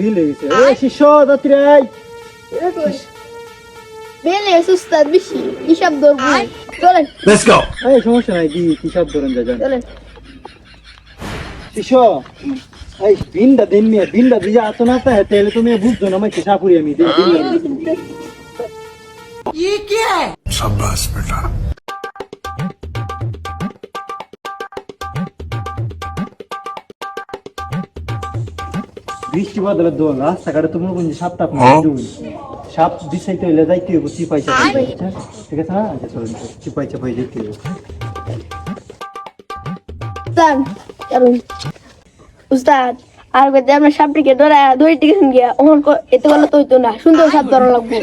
বিল হয়ে গেছে। এ শিষ্য দাত্রী বেলে সুস্তাদ বেশি হিসাব ধরবো? চলেন। এই সমস্যা নাই কি কি সব ধরেন যা যান। চলেন। শিষ্য এই বিনটা দিন মিয়া বিনটা দিয়ে আতো না তা তাহলে তুমি বুঝছ না আমি পুরি আমি দিন দিন বৃষ্টি বাদলের দোল রাস্তাঘাটে তোমার কোন সাপ টাপ সাপ দিশাইতে হইলে যাইতে হইব চিপাই চাপাই আচ্ছা ঠিক আছে না আচ্ছা চলুন চিপাই চাপাই যেতে হইব। উস্তাদ উস্তাদ আর বেদে আমরা সাপটিকে ধরা ধরে টিকেছেন গিয়া ওহন এতে বলে তো হইতো না সুন্দর সাপ ধরা লাগবে।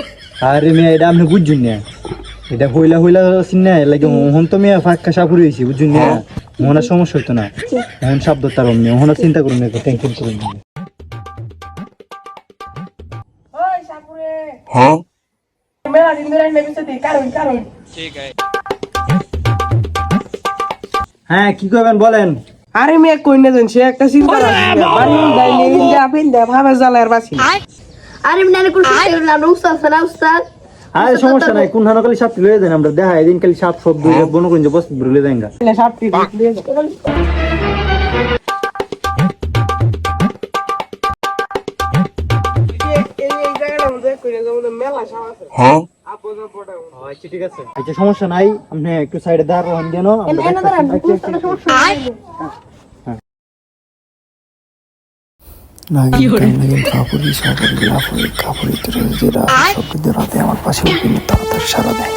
আরে মেয়ে এটা আপনি বুঝছেন না। এটা হইলা হইলা সিনে লাগে মোহন তো মেয়ে ফাঁকা সাপ উড়ে গেছি বুঝছেন না? মোহনের সমস্যা হইতো না। মোহন সাপ ধরতার অমনি মোহনের চিন্তা করুন না টেনশন করুন না হ্যাঁ কি করবেন বলেন? আরে মেয়ে কই না সে একটা চিন্তা বাসি। আর কোনো উস্তাদ না উস্তাদ। আরে সমস্যা নাই কোন হানো খালি সাপ লয়ে দেন আমরা দেখা এদিন খালি সাপ সব দুই বন কোন বস ভুলে দেন গা সাপ আছে। আচ্ছা ঠিক আছে। আচ্ছা সমস্যা নাই। আপনি একটু সাইডে দাঁড়ান কোনো নাগিন নাগিন সবকিছু রাতে আমার পাশে উঠে তাড়াতাড়ি সারা দেয়।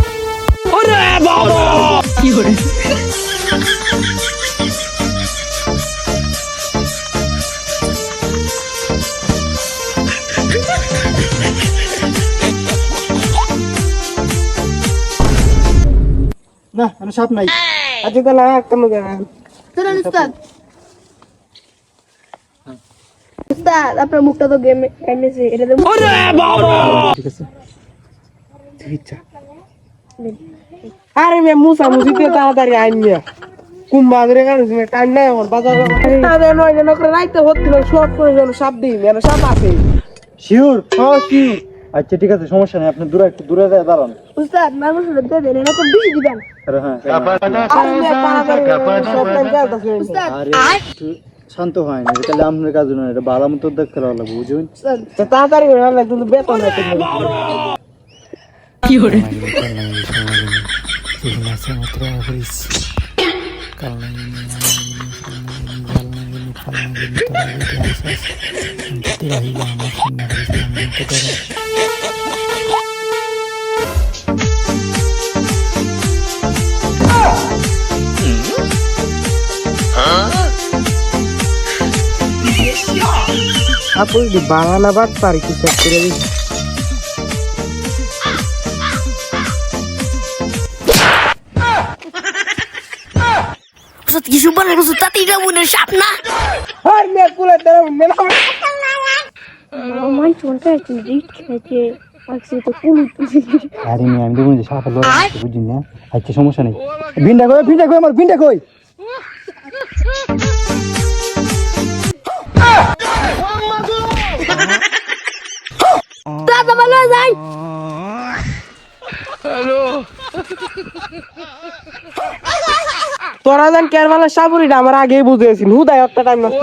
না আমি সাপ নাই। আচ্ছা তাহলে কেন গেলেন চলুন উস্তাদ। উস্তাদ আপনার মুখটা তো গেমে কাইনেছে এটা তো ঠিক আছে। ইচ্ছা। আরে মেয়ে মুসা মুসিতে তাড়াতাড়ি আইন মিয়া কুম্বাদরে কারণ টাইম নাই আমার বাজার তাদের নয় যেন করে রাইতে হচ্ছিল শর্ট করে যেন সাপ দিই মেয়ে সাপ আছে। শিওর হ্যাঁ কি আচ্ছা ঠিক আছে সমস্যা নেই আপনি দূরে একটু দূরে দাঁড়ান উস্তাদ মানুষ দিয়ে দেন এরকম বেশি দিবেন হ্যাঁ শান্ত হয় না তাহলে আপনার কাজ না এটা ভালো মতো দেখতে লাগবে বুঝুন তো তাড়াতাড়ি হয়ে গেলে কিন্তু বেতন আফরিস কাল নাগিন জাল নাগিন ফাল নাগিন তোরা যেটা আসিস কিন্তু রাহিবা আমার সামনে ইসলাম তো করে আপনি দি বাগানা বাদ পারি কি সেট করে দিই উস্তাদ কিছু বলেন উস্তাদ তাতেই যাব না সাপ না আর মেয়ে কুলে তেরা মেলা আমার চোনটা একটু রিট খেয়েছে আজকে তো কোন আরে মেয়ে আমি দেখুন যে সাপ লড়া বুঝুন না আচ্ছা সমস্যা নেই ভিন্ডা কই ভিন্ডা কই আমার ভিন্ডা কই আমার লয়ে যাই তোরা জান কেরবালা সাবুরিটা আমার আগেই বুঝেছি হুদায় একটা টাইম নষ্ট।